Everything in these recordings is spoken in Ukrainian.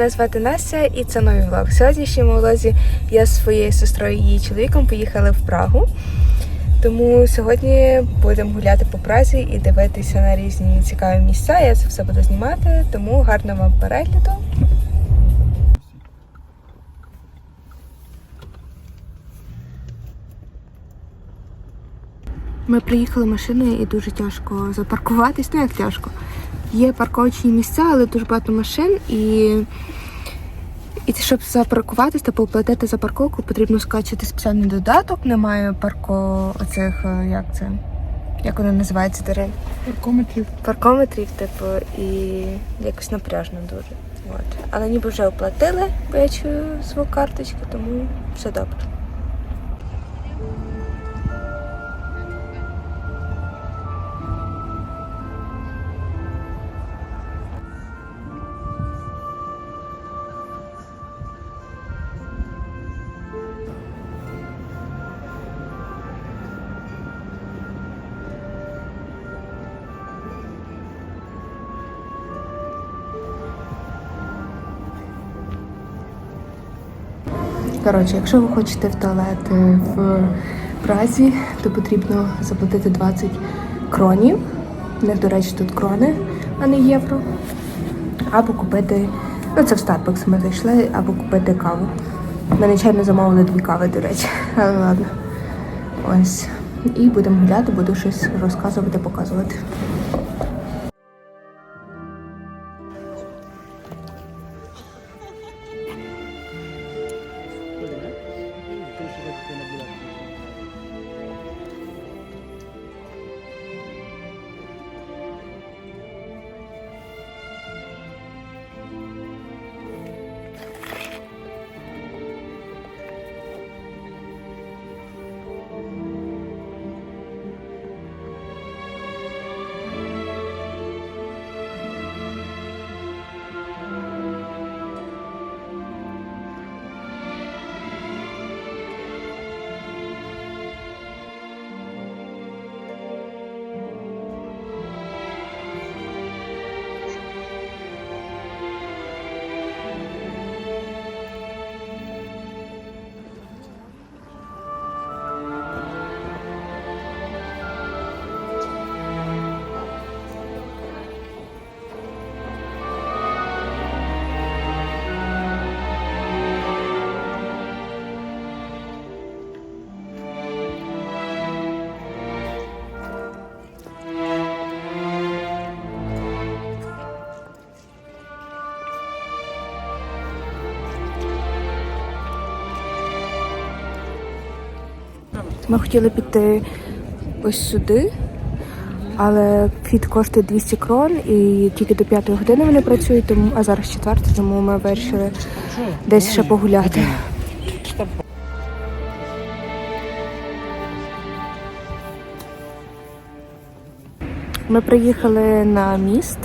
мене звати Настя і це новий влог. В сьогоднішньому влозі я з своєю сестрою і її чоловіком поїхали в Прагу. Тому сьогодні будемо гуляти по Празі і дивитися на різні цікаві місця. Я це все буду знімати, тому гарного вам перегляду. Ми приїхали машиною і дуже тяжко запаркуватись. Ну як тяжко. Є парковочні місця, але дуже багато машин і. І щоб запаркуватись та поплатити за парковку, потрібно скачати спеціальний додаток. Немає парко оцих, е, як це? Як воно називається Дарин? Паркометрів. Паркометрів, типу, і якось напряжно дуже. От. Але ніби вже оплатили, бо я чую свою карточку, тому все добре. Коротше, якщо ви хочете в туалет в Празі, то потрібно заплатити 20 кронів. Них, до речі, тут крони, а не євро. Або купити, ну це в Starbucks ми зайшли, або купити каву. Ми нечайно замовили дві кави, до речі, але ладно. Ось. І будемо гуляти, буду щось розказувати, показувати. Ми хотіли піти ось сюди, але вхід коштує 200 крон і тільки до 5 години вони працюють, тому, а зараз четверта, тому ми вирішили десь ще погуляти. Ми приїхали на міст.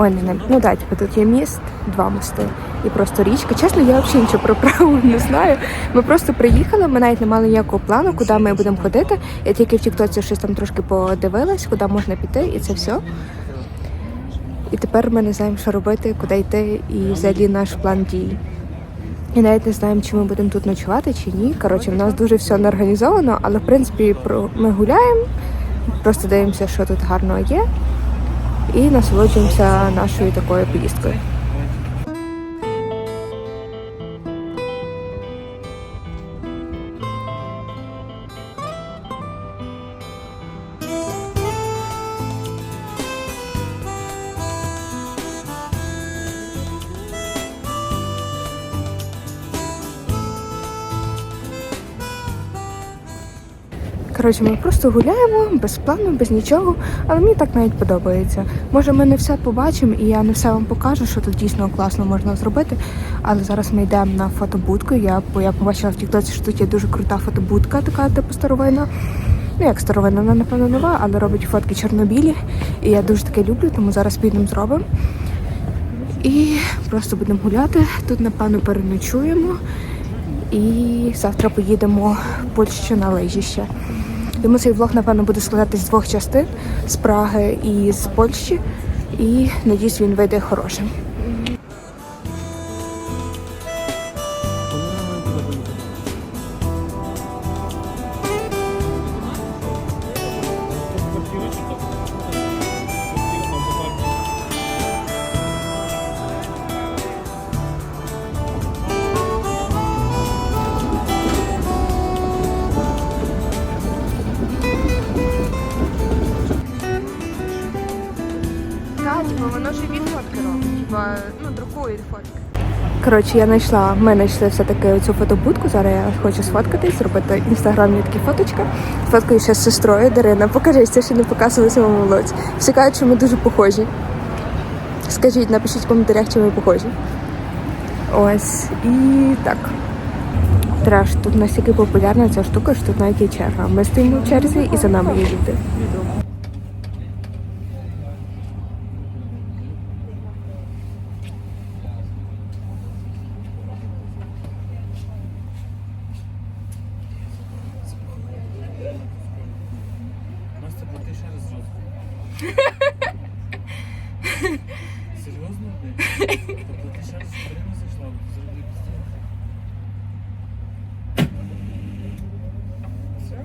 Ой, не на ну да, типу, тут є міст, два мости і просто річка. Чесно, я взагалі нічого про Прагу не знаю. Ми просто приїхали, ми навіть не мали ніякого плану, куди ми будемо ходити. Я тільки в Тіктоці щось там трошки подивилась, куди можна піти, і це все. І тепер ми не знаємо, що робити, куди йти, і взагалі наш план дій. І навіть не знаємо, чи ми будемо тут ночувати, чи ні. Коротше, в нас дуже все не організовано, але в принципі ми гуляємо, просто дивимося, що тут гарного є, і насолоджуємося нашою такою поїздкою. Коротше, ми просто гуляємо без плану, без нічого, але мені так навіть подобається. Може, ми не все побачимо, і я не все вам покажу, що тут дійсно класно можна зробити. Але зараз ми йдемо на фотобудку. Я, я побачила в Тіктоці, що тут є дуже крута фотобудка, така типу старовина. Ну, як старовина, вона напевно нова, але робить фотки чорнобілі. І я дуже таке люблю, тому зараз підемо зробимо. І просто будемо гуляти. Тут, напевно, переночуємо. І завтра поїдемо в Польщу на лижі ще. Тому цей влог, напевно, буде складатись з двох частин з Праги і з Польщі. І надіюсь, він вийде хорошим. Воно ж від фотки робить. Ну, друкує фотки. Коротше, я знайшла, ми знайшли все-таки цю фотобудку. Зараз я хочу сфоткатись, зробити інстаграмні такі фоточки. Фоткаю ще з сестрою Дарина. Покажись, це ще не показували самому влоці. Всі кажуть, що ми дуже похожі. Скажіть, напишіть в коментарях, чи ми похожі. Ось і так. Треш, тут настільки популярна ця штука, що тут навіть є черга. Ми стоїмо в черзі і за нами є люди. Настя, плати ще раз жорстко. Серйозно? блядь? Та плати ще раз, що не зайшла, зроби піздець. Все?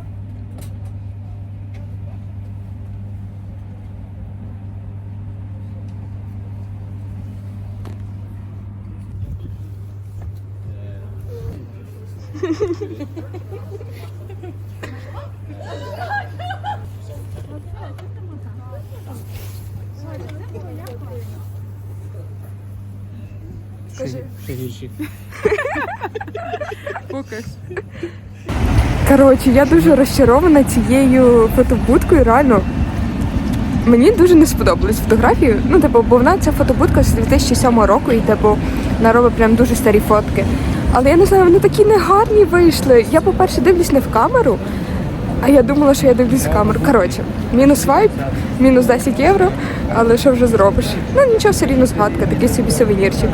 Скажи. Коротше, я дуже розчарована цією фотобудкою. Реально, мені дуже не сподобались фотографії. Ну, типу, бо вона ця фотобудка з 2007 року, і типу, вона робить прям дуже старі фотки. Але я не знаю, вони такі негарні вийшли. Я, по-перше, дивлюсь не в камеру, а я думала, що я дивлюсь в камеру. Коротше, мінус вайп, мінус 10 євро, але що вже зробиш? Ну нічого, все рівно згадка, такий собі сувенірчик.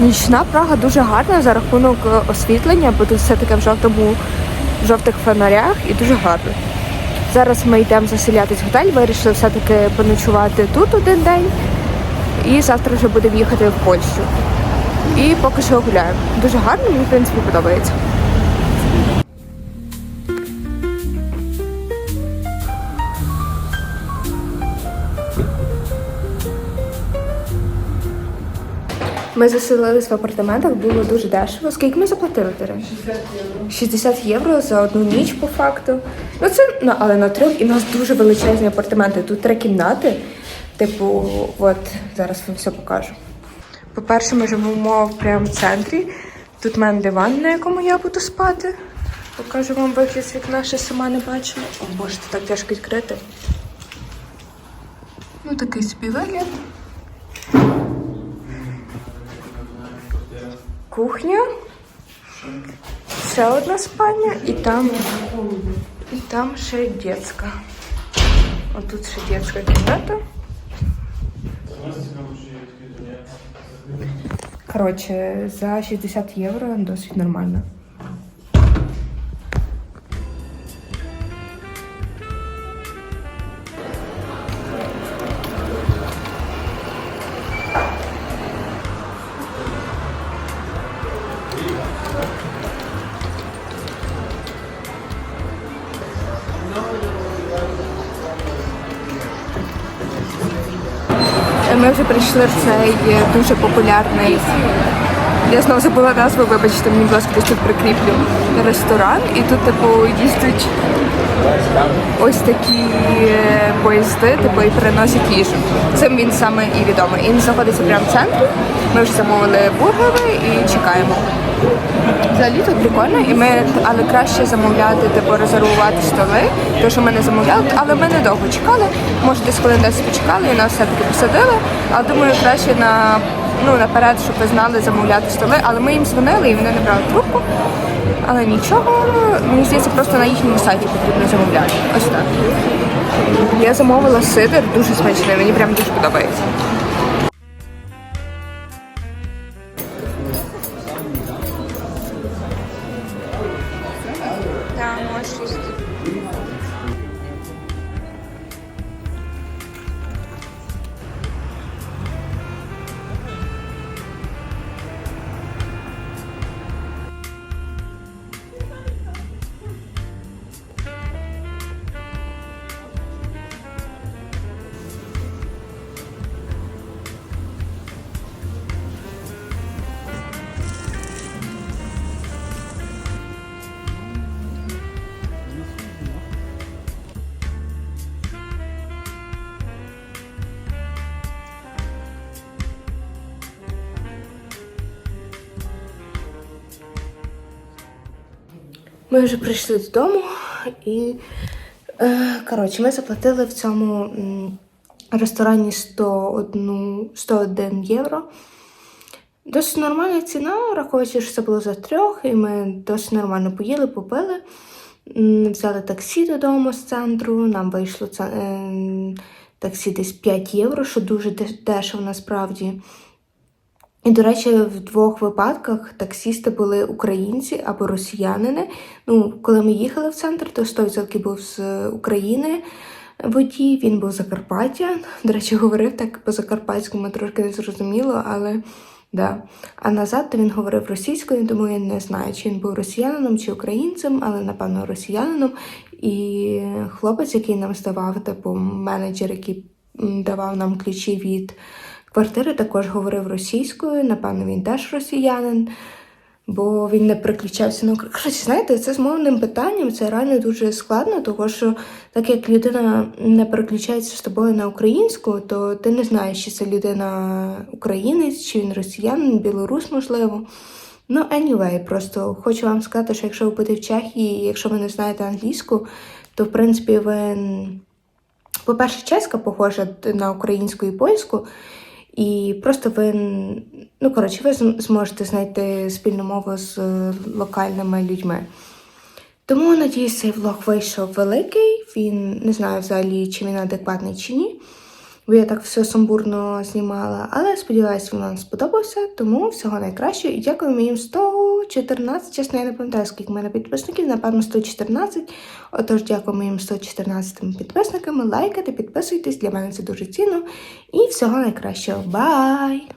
Нічна Прага дуже гарна за рахунок е, освітлення, бо тут все таке в жовтому в жовтих фонарях і дуже гарно. Зараз ми йдемо заселятись в готель, вирішили все-таки поночувати тут один день. І завтра вже будемо їхати в Польщу. І поки що гуляємо. Дуже гарно, мені в принципі подобається. Ми заселились в апартаментах, було дуже дешево. Скільки ми заплатили, Дарин? 60 євро за одну ніч по факту. Ну це ну, але на трьох і у нас дуже величезні апартаменти. Тут три кімнати. Типу, от зараз вам все покажу. По-перше, ми живемо прямо в центрі. Тут в мене диван, на якому я буду спати. Покажу вам вихід з вікна, ще сама не бачила. О боже, це так тяжко відкрити. Ну, такий собі вигляд. Кухня. Ще одна спальня і там, і там ще дитяча. Отут ще дитяча кімната. Коротше, за 60 євро досить нормально. Ми вже прийшли в цей е, дуже популярний. Я знову забула назву, вибачте, мені, будь ласка, десь тут прикріплю ресторан. І тут, типу, їздять ось такі е, поїзди, типу, і переносять їжу. Цим він саме і відомий. І він знаходиться прямо в центрі. Ми вже замовили бургери і чекаємо. Взагалі тут прикольно, і ми, але краще замовляти, типу резервувати столи, тому що ми не замовляли, але ми недовго чекали. Може, десь хвилин 10 почекали і нас все-таки посадили. Але думаю, краще на ну наперед, щоб ви знали замовляти столи. Але ми їм дзвонили і вони не брали трубку. Але нічого, мені здається, просто на їхньому сайті потрібно замовляти. Ось так. Я замовила сидр, дуже смачний, мені прям дуже подобається. Ми вже прийшли додому і е, коротше, ми заплатили в цьому ресторані 101, 101 євро. Досить нормальна ціна, рахуючи, що це було за трьох, і ми досить нормально поїли, попили. Взяли таксі додому з центру. Нам вийшло це, е, таксі десь 5 євро, що дуже дешево насправді. І, до речі, в двох випадках таксісти були українці або росіянини. Ну, коли ми їхали в центр, то 100% був з України водій, він був Закарпаття. До речі, говорив так по-закарпатському трошки не зрозуміло, але да. А назад то він говорив російською, тому я не знаю, чи він був росіянином чи українцем, але напевно росіянином. І хлопець, який нам здавав, типу менеджер, який давав нам ключі від квартири, також говорив російською. Напевно, він теж росіянин, бо він не переключався на. Коротше, знаєте, це з мовним питанням це реально дуже складно, тому що так як людина не переключається з тобою на українську, то ти не знаєш, чи це людина українець, чи він росіянин, білорус, можливо. Ну, anyway, просто хочу вам сказати, що якщо ви будете в Чехії, якщо ви не знаєте англійську, то в принципі ви. По-перше, чеська похожа на українську і польську, і просто ви, ну коротше, ви зможете знайти спільну мову з е, локальними людьми. Тому надіюсь, цей влог вийшов великий. Він не знаю взагалі, чи він адекватний чи ні. Бо я так все сумбурно знімала. Але сподіваюся, він вам сподобався. Тому всього найкращого і дякую моїм 114. Чесно, я не пам'ятаю, скільки в мене підписників, напевно, 114. Отож, дякую моїм 114 підписникам. Лайкайте, підписуйтесь, для мене це дуже цінно. І всього найкращого. Бай!